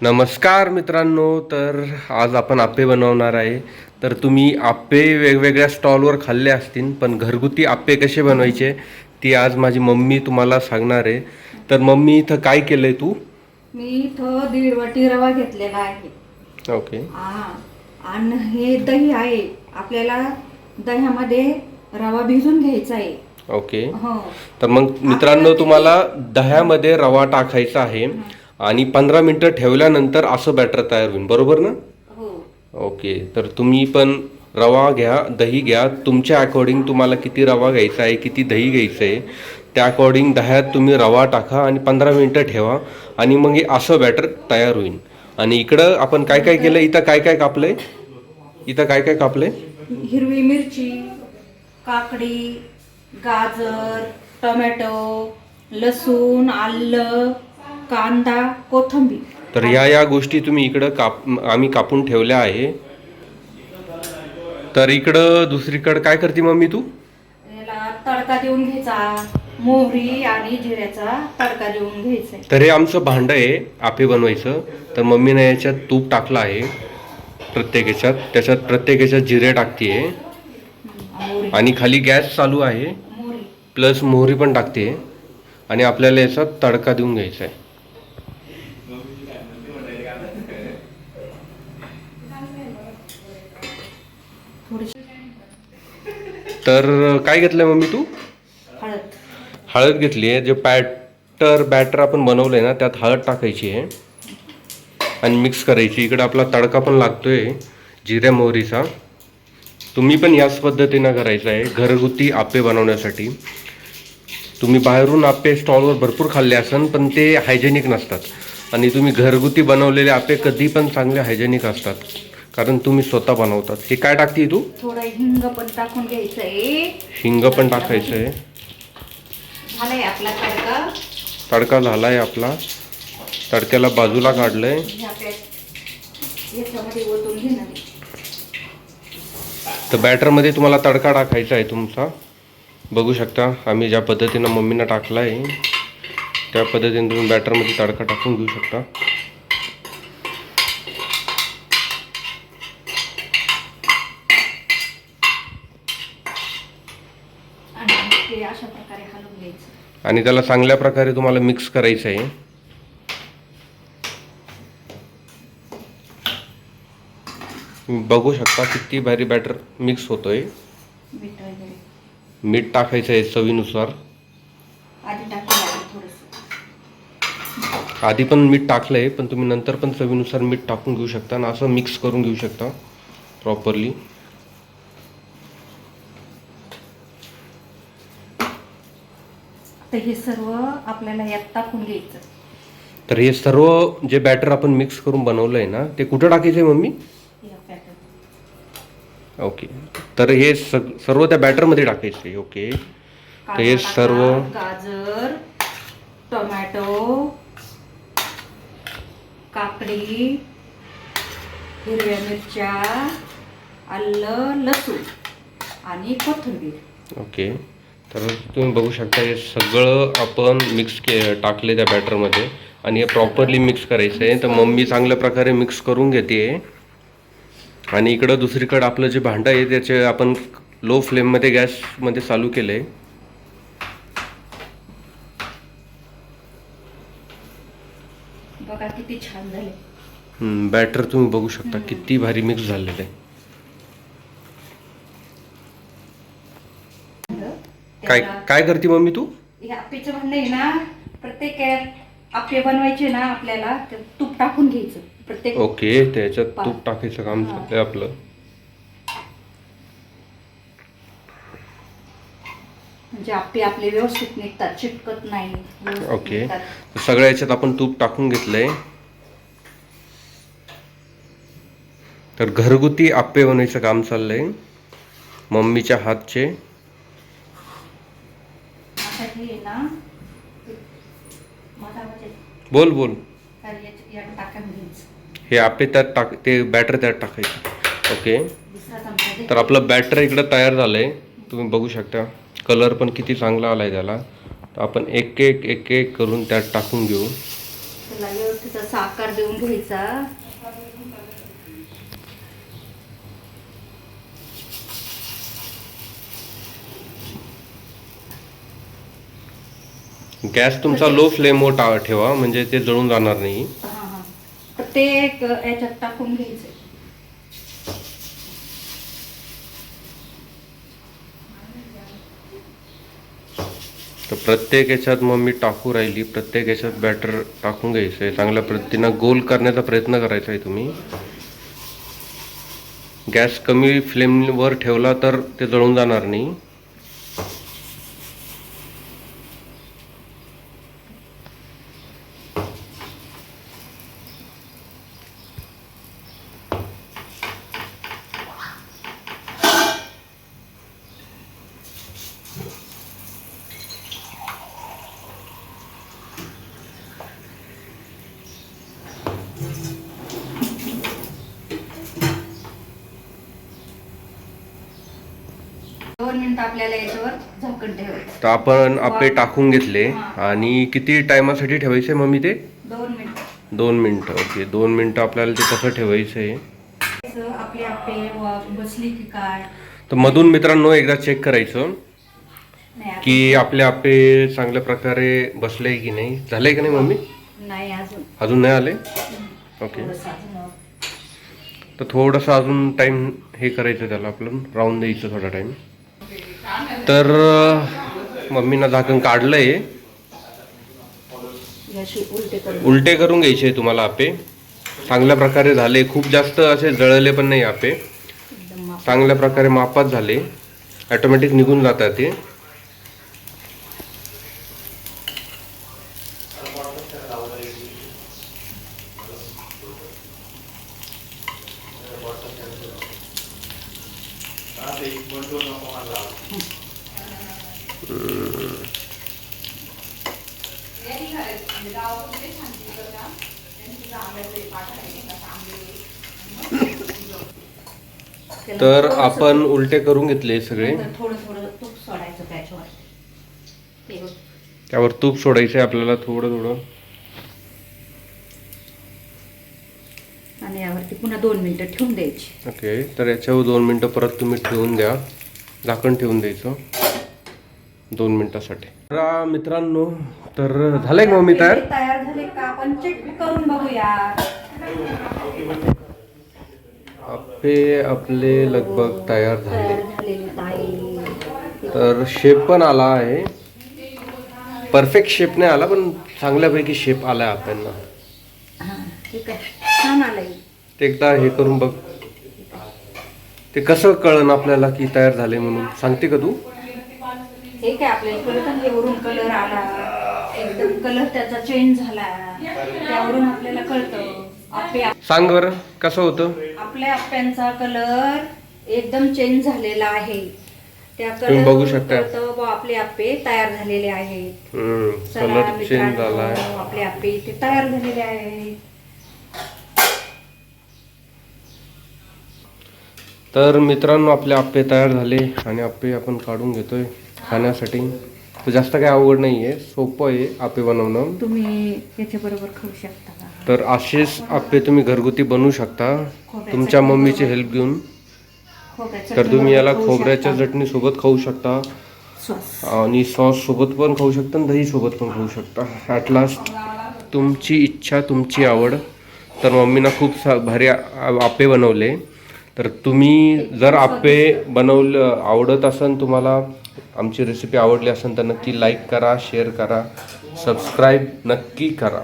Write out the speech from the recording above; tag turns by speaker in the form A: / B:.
A: नमस्कार मित्रांनो तर आज आपण आप्पे बनवणार आहे. तर तुम्ही आप्पे वेगवेगळ्या स्टॉलवर खाल्ले असतील पण घरगुती आप्पे कसे बनवायचे ती आज माझी मम्मी तुम्हाला सांगणार आहे. तर मम्मी इथं काय केलंय तू?
B: मी इथं दीड वाटी रवा घेतलेला आहे.
A: ओके.
B: हा आणि हे दही आहे. आपल्याला दह्यामध्ये रवा भिजून घ्यायचा आहे.
A: ओके.
B: हो.
A: तर मग मित्रांनो तुम्हाला दह्यामध्ये रवा टाकायचा आहे. आणि पंधरा मिनटं ठेवल्यानंतर असं बॅटर तयार होईल. बरोबर ना?
B: हो.
A: ओके. तर तुम्ही पण रवा घ्या दही घ्या. तुमच्या अकॉर्डिंग तुम्हाला किती रवा घ्यायचा आहे किती दही घ्यायचं आहे त्या अकॉर्डिंग दह्यात तुम्ही रवा टाका आणि पंधरा मिनटं ठेवा आणि मग हे असं बॅटर तयार होईल. आणि इकडं आपण काय काय केलं? इथं काय काय कापलंय? इथं काय काय कापलंय?
B: हिरवी मिरची काकडी गाजर टोमॅटो लसूण आलं कांदा कोथिंबीर.
A: तर या या गोष्टी तुम्ही इकडं काप आम्ही कापून ठेवल्या आहे. तर इकडं दुसरीकडं काय करते मम्मी तू?
B: याला तडका देऊन घ्यायचा मोहरी आणि जिऱ्याचा तडका देऊन घ्यायचा.
A: तर हे आमचं भांडं आहे आपे बनवायचं. तर मम्मीने याच्यात तूप टाकलं आहे प्रत्येक याच्यात. त्याच्यात प्रत्येक याच्यात जिरे टाकते आणि खाली गॅस चालू आहे. प्लस मोहरी पण टाकते आणि आपल्याला याचा तडका देऊन घ्यायचा आहे. तर काय घेतलंय मम्मी तू?
B: हळद.
A: हळद घेतली आहे. जे बॅटर बॅटर आपण बनवलंय ना त्यात हळद टाकायची आहे. आणि मिक्स करायची. इकडे आपला तडका पण लागतोय जिऱ्या मोहरीचा. तुम्ही पण याच पद्धतीनं करायचं आहे. घरगुती आप्पे बनवण्यासाठी. तुम्ही बाहेरून आप्पे स्टॉलवर भरपूर खाल्ले असन पण ते हायजेनिक नसतात. आणि तुम्ही घरगुती बनवलेले आप्पे कधी पण चांगले हायजेनिक असतात. कारण तुम्ही स्वतः बनवतात. हे काय टाकते तू?
B: थोडं हिंग पण टाकून घ्यायचंय.
A: हिंग पण टाकायचं आहे
B: झालंय आपला तडका.
A: तडका झाला आहे आपला. तडक्याला बाजूला काढलंय. तर बॅटरमध्ये तुम्हाला तडका टाकायचा आहे तुमचा. बघू शकता आम्ही ज्या पद्धतीनं मम्मीनं टाकला आहे त्या पद्धतीने तुम्ही बॅटरमध्ये तडका टाकून घेऊ शकता.
B: ते अशा प्रकारे हलवून घ्यायचं.
A: आणि त्याला चांगल्या प्रकारे तुम्हाला मिक्स करायचं आहे. तुम्ही बघू शकता किती भारी बॅटर मिक्स होतोय.
B: मीठ वगैरे.
A: मीठ टाकायचं आहे चवीनुसार.
B: आधी थोडंसं.
A: आधी पण मीठ टाकलं आहे पण तुम्ही नंतर पण चवीनुसार मीठ टाकून घेऊ शकता आणि असं मिक्स करून घेऊ शकता प्रॉपरली
B: तर हे सर्व आपल्याला यात टाकून घ्यायचं.
A: तर हे सर्व जे बॅटर आपण मिक्स करून बनवलं आहे ना ते कुठं टाकायचं आहे मम्मी?
B: या पॅटर्न
A: ओके तर हे सग सर्व त्या बॅटरमध्ये टाकायचं आहे ओके तर हे सर्व
B: गाजर टोमॅटो काकडी हिरव्या मिरच्या आलं लसूण आणि कोथिंबीर.
A: ओके तर तुम्ही बघू शकता हे सगळं आपण मिक्स के टाकले त्या बॅटरमध्ये आणि हे प्रॉपरली मिक्स करायचं आहे तर मम्मी चांगल्या प्रकारे मिक्स करून घेते. आणि इकडं दुसरीकडं आपलं जे भांडं आहे त्याचे आपण लो फ्लेममध्ये गॅसमध्ये चालू केलं आहे
B: बघा किती छान झाले.
A: बॅटर तुम्ही बघू शकता किती भारी मिक्स झालेलं आहे. काय काय करते मम्मी तू?
B: हे म्हणणं आहे ना प्रत्येक आप्पे बनवायचे ना आपल्याला तूप टाकून घ्यायचं प्रत्येक
A: ओके त्याच्यात
B: पा-
A: तूप टाकायचं काम
B: हा.
A: चाललंय आपलं.
B: म्हणजे आपले व्यवस्थित निघतात चिटकत नाही व्यवस्थित
A: ओके.
B: निघतात.
A: सगळ्या याच्यात आपण तूप टाकून घेतलंय. तर घरगुती आप्पे बनवायचं काम चाललंय. मम्मीच्या हातचे.
B: हे आहे ना
A: बोल बोल. हे आप्पे त्यात टाक ते बॅटर त्यात टाकायचं. ओके. तर आपलं बॅटर इकडं तयार झालंय. तुम्ही बघू शकता. कलर पण किती चांगला आलाय त्याला. तर आपण एक एक एक एक करून त्यात टाकून घेऊ.
B: आकार देऊन घ्यायचा.
A: गॅस तुमचा लो फ्लेमवर टा ठेवा म्हणजे ते जळून जाणार नाही.
B: हा हा. प्रत्येक याच्यात टाकून घ्यायचं.
A: तर प्रत्येक याच्यात मग मी टाकू राहिली प्रत्येक याच्यात बॅटर टाकून घ्यायचं आहे. चांगल्या पद्धतीनं गोल करण्याचा प्रयत्न करायचा आहे तुम्ही. गॅस कमी फ्लेमवर ठेवला तर ते जळून जाणार नाही.
B: दोन मिनिटं आपल्याला याच्यावर झाकण ठेवायचं.
A: तर आपण आपे टाकून घेतले आणि किती टायमासाठी ठेवायचे मम्मी ते?
B: दोन मिनिटं.
A: दोन मिनटं ओके. दोन मिनटं आपल्याला ते कसं ठेवायचं आहे
B: आपले बसली की काय?
A: तर मधून मित्रांनो एकदा चेक करायचं. की आपले आपे चांगल्या प्रकारे बसले की नाही? झाले की नाही मम्मी?
B: नाही अजून.
A: अजून नाही आले? ओके. तर थोडंसं अजून टाईम हे करायचं त्याला आपलं. राहून द्यायचं थोडा टाईम तर मम्मीनं झाकण काढलं आहे
B: उलटे करून.
A: घ्यायचे तुम्हाला आपे. चांगल्या प्रकारे झाले. खूप जास्त असे जळले पण नाही आपे. चांगल्या प्रकारे मापात झाले. ऑटोमॅटिक निघून जातात ते. तर आपण उलटे करून घेतले सगळे.
B: थोडं थोडं तूप सोडायचं त्याच्यावर.
A: त्यावर तूप सोडायचं आपल्याला थोडं थोडं.
B: आणि यावरती पुन्हा दोन मिनिटं ठेवून द्यायची.
A: ओके तर याच्यावर दोन मिनटं परत तुम्ही ठेवून द्या. झाकण ठेवून द्यायचं. दोन मिनिटासाठी. तर मित्रांनो तर झालंय का मम्मी तयार?
B: तयार झाले का? आपण चेक करून बघूया.
A: आपे आपले लगभग तयार झाले. तर शेप पण आला आहे. परफेक्ट शेप नाही आला पण चांगल्यापैकी शेप आला आहे आपल्याला
B: ठीक आहे.
A: ते एकदा हे करून बघ. ते कसं कळन आपल्याला की तयार झाले म्हणून? सांगते का तू?
B: हे काय आपल्याला कळतं वरून कलर आला. एकदम कलर त्याचा चेंज झाला. त्यावरून आपल्याला कळतं.
A: सांग बरं कसं होतं?
B: आपल्या आप्यांचा कलर एकदम चेंज झालेला आहे. त्या
A: तुम्ही बघू शकता.
B: आपले आप्पे तयार झालेले आहेत.
A: कलर चेंज झाला आहे.
B: आपले आप्पे इथे तयार झालेले आहेत.
A: तर मित्रांनो आपले आप्पे तयार झाले आणि आप्पे आपण काढून घेतोय खाण्यासाठी. तर जास्त काही अवघड नाही आहे सोपं आहे आप्पे बनवणं.
B: तुम्ही खाऊ शकता का?
A: तर असेच आप्पे तुम्ही घरगुती बनवू शकता तुमच्या मम्मीची. हेल्प घेऊन. तर तुम्ही याला
B: खाऊ
A: खोबऱ्याच्या
B: शकता.
A: चटणी सोबत खाऊ शकता.
B: सॉस.
A: आणि सॉस सोबत पण खाऊ शकता आणि दही सोबत पण खाऊ शकता. ॲट लास्ट तुमची इच्छा तुमची आवड. तर मम्मीनं खूप सा भारी आ- आप्पे बनवले. तर तुम्ही जर आप्पे बनवलं आवडत असेल तुम्हाला आमची रेसिपी आवडली असेल तर नक्की लाईक करा शेअर करा सबस्क्राईब नक्की करा.